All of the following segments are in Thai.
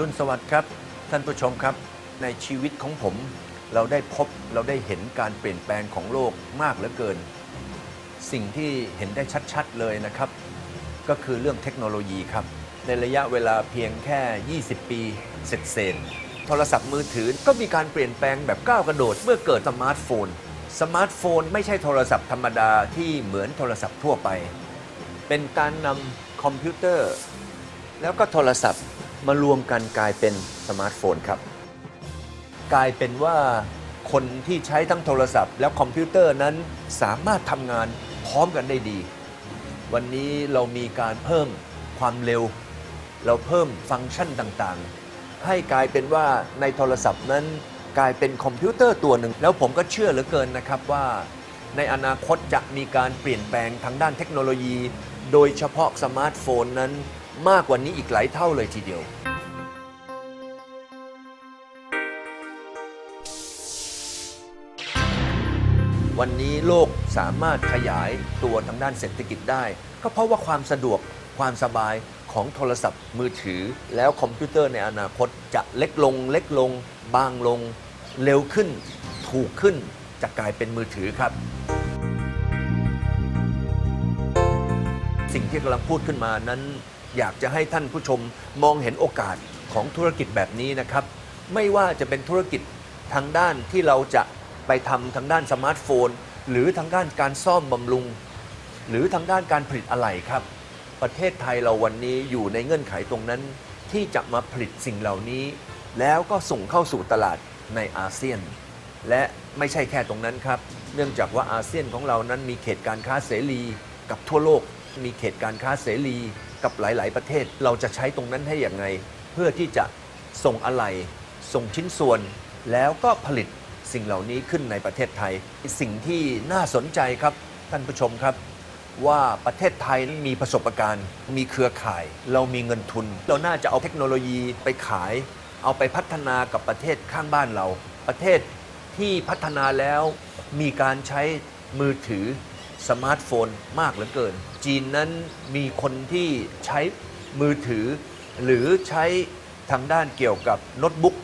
รุณสวัสดิ์ครับ ท่านผู้ชมครับ ในชีวิตของผม เราได้พบเราได้เห็นการเปลี่ยนแปลงของโลกมากเหลือเกิน สิ่งที่เห็นได้ชัดๆเลยนะครับ ก็คือเรื่องเทคโนโลยีครับ ในระยะเวลาเพียงแค่ 20 ปีเสร็จเสร็จโทรศัพท์มือถือก็มีการเปลี่ยนแปลงแบบก้าวกระโดดเมื่อเกิดสมาร์ทโฟน สมาร์ทโฟนไม่ใช่โทรศัพท์ธรรมดาที่เหมือนโทรศัพท์ทั่วไป เป็นการนำคอมพิวเตอร์ แล้วก็โทรศัพท์ มารวมกันกลายเป็นสมาร์ทโฟนครับ กลายเป็นว่าคนที่ใช้ทั้งโทรศัพท์ แล้วคอมพิวเตอร์นั้นสามารถทำงานพร้อมกันได้ดี วันนี้เรามีการเพิ่มความเร็ว เราเพิ่มฟังก์ชันต่างๆ ให้กลายเป็นว่าในโทรศัพท์นั้นกลายเป็นคอมพิวเตอร์ตัวหนึ่ง แล้วผมก็เชื่อเหลือเกินนะครับว่า ในอนาคตจะมีการเปลี่ยนแปลงทางด้านเทคโนโลยี โดยเฉพาะสมาร์ทโฟนนั้น มากกว่านี้อีกหลายเท่าเลยทีเดียว วันนี้โลกสามารถขยายตัวทางด้านเศรษฐกิจได้ ก็เพราะว่าความสะดวกความสบายของโทรศัพท์มือถือ แล้วคอมพิวเตอร์ในอนาคตจะเล็กลง เล็กลง บางลง เร็วขึ้น ถูกขึ้นจะกลายเป็นมือถือครับ สิ่งที่กำลังพูดขึ้นมานั้น อยากจะให้ท่านผู้ชมมองเห็นโอกาสของธุรกิจแบบนี้นะครับ ไม่ว่าจะเป็นธุรกิจทางด้านที่เราจะไปทำทางด้านสมาร์ทโฟน หรือทางด้านการซ่อมบำรุง หรือทางด้านการผลิตอะไหล่ครับ ประเทศไทยเราวันนี้อยู่ในเงื่อนไขตรงนั้น ที่จะมาผลิตสิ่งเหล่านี้ แล้วก็ส่งเข้าสู่ตลาดในอาเซียน และไม่ใช่แค่ตรงนั้นครับ เนื่องจากว่าอาเซียนของเรานั้นมีเขตการค้าเสรีกับทั่วโลก มีเขตการค้าเสรี กับหลาย ๆ ประเทศเราจะใช้ตรงนั้นให้อย่างไง เพื่อที่จะส่งอะไหล่ส่งชิ้นส่วน แล้วก็ผลิตสิ่งเหล่านี้ขึ้นในประเทศไทย สิ่งที่น่าสนใจครับท่านผู้ชมครับ ว่าประเทศไทยนั้นมีประสบการณ์ มีเครือข่าย เรามีเงินทุน เราน่าจะเอาเทคโนโลยีไปขาย เอาไปพัฒนากับประเทศข้างบ้านเรา ประเทศที่พัฒนาแล้วมีการใช้มือถือ สมาร์ทโฟนมากเหลือเกิน จีนนั้นมีคนที่ใช้มือถือ หรือใช้ทางด้านเกี่ยวกับโน้ตบุ๊ก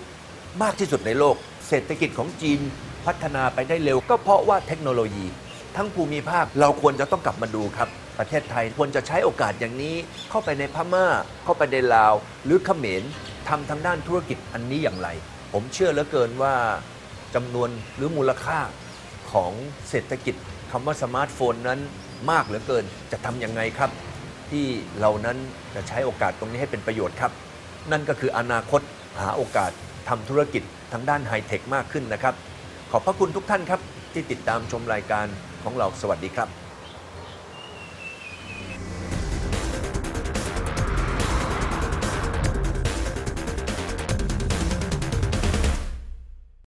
มากที่สุดในโลก เศรษฐกิจของจีนพัฒนาไปได้เร็ว ก็เพราะว่าเทคโนโลยี ทั้งภูมิภาคเราควรจะต้องกลับมาดูครับ ประเทศไทยควรจะใช้โอกาสอย่างนี้ เข้าไปในพม่า เข้าไปในลาว หรือเขมรทำทางด้านธุรกิจอันนี้อย่างไร ผมเชื่อเหลือเกินว่าจำนวนหรือมูลค่า ของเศรษฐกิจคำว่าสมาร์ทโฟนนั้นมากเหลือเกินจะทำยังไงครับ ที่เรานั้นจะใช้โอกาสตรงนี้ให้เป็นประโยชน์ครับ นั่นก็คืออนาคตหาโอกาสทำธุรกิจทางด้านไฮเทคมากขึ้นนะครับ ขอบพระคุณทุกท่านครับ ที่ติดตามชมรายการของเราสวัสดีครับ